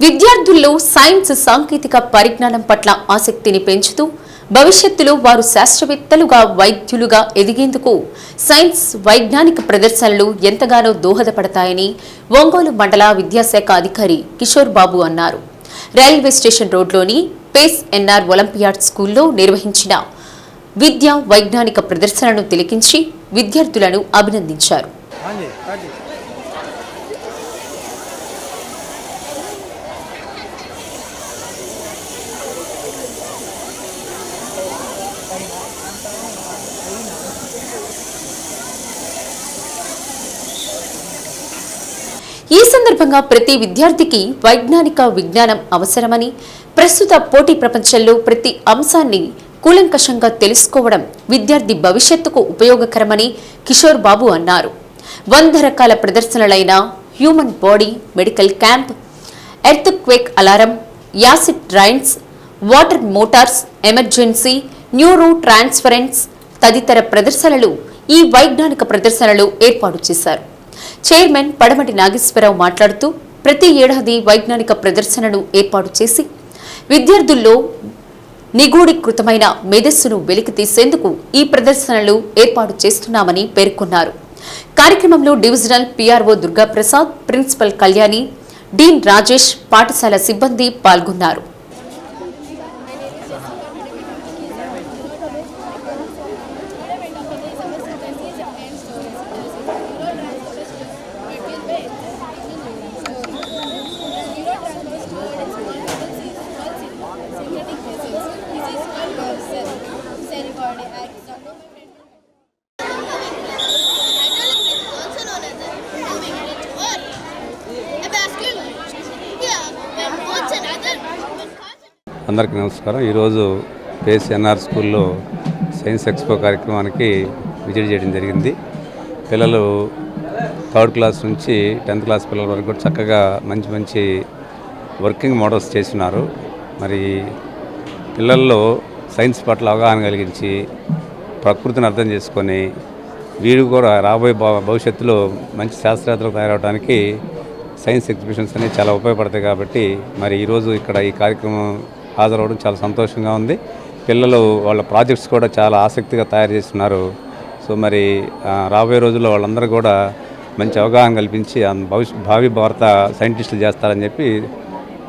విద్యార్థుల్లో సైన్స్ సాంకేతిక పరిజ్ఞానం పట్ల ఆసక్తిని పెంచుతూ భవిష్యత్తులో వారు శాస్త్రవేత్తలుగా వైద్యులుగా ఎదిగేందుకు సైన్స్ వైజ్ఞానిక ప్రదర్శనలు ఎంతగానో దోహదపడతాయని ఒంగోలు మండల విద్యాశాఖ అధికారి కిషోర్ బాబు అన్నారు. రైల్వే స్టేషన్ రోడ్లోని పేస్ ఎన్ఆర్ ఒలింపియాడ్ స్కూల్లో నిర్వహించిన విద్య వైజ్ఞానిక ప్రదర్శనను తిలకించి విద్యార్థులను అభినందించారు. ఈ సందర్భంగా ప్రతి విద్యార్థికి వైజ్ఞానిక విజ్ఞానం అవసరమని ప్రస్తుత పోటీ ప్రపంచంలో ప్రతి అంశాన్ని కూలంకషంగా తెలుసుకోవడం విద్యార్థి భవిష్యత్తుకు ఉపయోగకరమని కిషోర్ బాబు అన్నారు. వంద రకాల ప్రదర్శనలైన human body medical camp earthquake alarm acid drains water motors emergency neuro transference తదితర ప్రదర్శనలు ఈ వైజ్ఞానిక ప్రదర్శనలు ఏర్పాటు చేశారు. చైర్మన్ పడమటి నాగేశ్వరరావు మాట్లాడుతూ ప్రతి ఏడాది వైజ్ఞానిక ప్రదర్శనను ఏర్పాటు చేసి విద్యార్థుల్లో నిగూఢీకృతమైన మేధస్సును వెలికి తీసేందుకు ఈ ప్రదర్శనలు ఏర్పాటు చేస్తున్నామని పేర్కొన్నారు. కార్యక్రమంలో divisional PRO Durgaprasad principal Kalyani dean Rajesh పాఠశాల సిబ్బంది పాల్గొన్నారు. అందరికీ నమస్కారం. ఈరోజు పేఎస్ఎన్ఆర్ స్కూల్లో సైన్స్ ఎక్స్పో కార్యక్రమానికి విజిట్ చేయడం జరిగింది. పిల్లలు థర్డ్ క్లాస్ నుంచి టెన్త్ క్లాస్ పిల్లల వరకు కూడా చక్కగా మంచి మంచి వర్కింగ్ మోడల్స్ చేస్తున్నారు. మరి పిల్లల్లో సైన్స్ పట్ల అవగాహన కలిగించి ప్రకృతిని అర్థం చేసుకొని వీరు కూడా రాబోయే భవిష్యత్తులో మంచి శాస్త్రవేత్తలు తయారవడానికి సైన్స్ ఎగ్జిబిషన్స్ అనేవి చాలా ఉపయోగపడతాయి కాబట్టి మరి ఈరోజు ఇక్కడ ఈ కార్యక్రమం హాజరవడం చాలా సంతోషంగా ఉంది. పిల్లలు వాళ్ళ ప్రాజెక్ట్స్ కూడా చాలా ఆసక్తిగా తయారు చేస్తున్నారు. సో మరి రాబోయే రోజుల్లో వాళ్ళందరూ కూడా మంచి అవగాహన కల్పించి భవిష్య భావి భారత సైంటిస్టులు చేస్తారని చెప్పి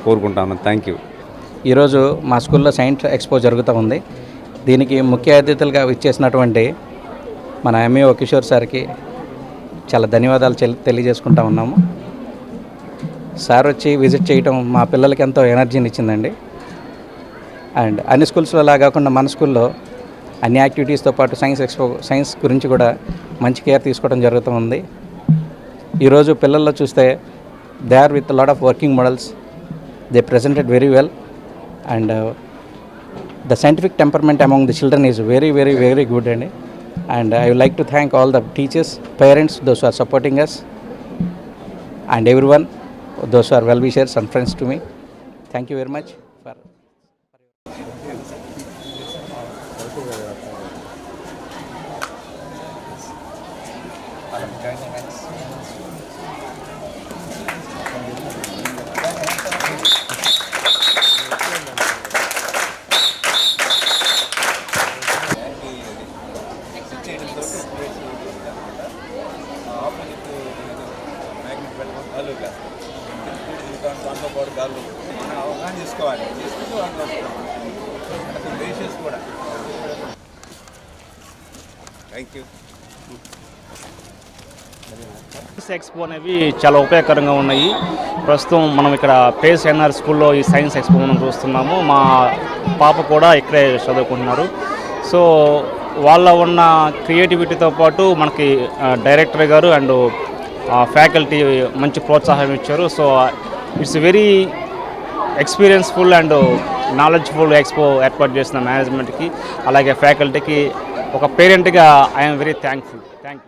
కోరుకుంటాను. Thank you. ఈరోజు మా స్కూల్లో సైన్స్ ఎక్స్పో జరుగుతూ ఉంది. దీనికి ముఖ్య అతిథులుగా ఇచ్చేసినటువంటి మన ఎంఈఓ కిషోర్ సార్కి చాలా ధన్యవాదాలు తెలియజేసుకుంటా ఉన్నాము. సార్ వచ్చి విజిట్ చేయటం మా పిల్లలకి ఎంతో ఎనర్జీని ఇచ్చిందండి. అండ్ అన్ని స్కూల్స్లో అలా కాకుండా మన స్కూల్లో అన్ని యాక్టివిటీస్తో పాటు సైన్స్ ఎక్స్పో సైన్స్ గురించి కూడా మంచి కేర్ తీసుకోవడం జరుగుతుంది ఈరోజు పిల్లల్లో చూస్తే they are with lot of working models. They presented very well. And the scientific temperament among the children is very very very good అండి. And I would like to thank all the teachers parents those are supporting us and everyone those are well wishers and friends to me thank you very much friends to me thank you very much for అవగాహన చేసుకోవాలి చేసుకుంటూ basis కూడా thank you science expo అనేవి చాలా ఉపయోగకరంగా ఉన్నాయి. ప్రస్తుతం మనం ఇక్కడ పేస్ ఎన్ఆర్ స్కూల్లో ఈ సైన్స్ ఎక్స్పో మనం చూస్తున్నాము. మా పాప కూడా ఇక్కడే చదువుకుంటున్నారు. సో వాళ్ళ ఉన్న క్రియేటివిటీతో పాటు మనకి డైరెక్టర్ గారు అండ్ ఫ్యాకల్టీ మంచి ప్రోత్సాహం ఇచ్చారు. So it's very experienceful and knowledgeful expo ఏర్పాటు చేసిన మేనేజ్మెంట్కి అలాగే ఫ్యాకల్టీకి ఒక పేరెంట్గా I'm very thankful. Thank you.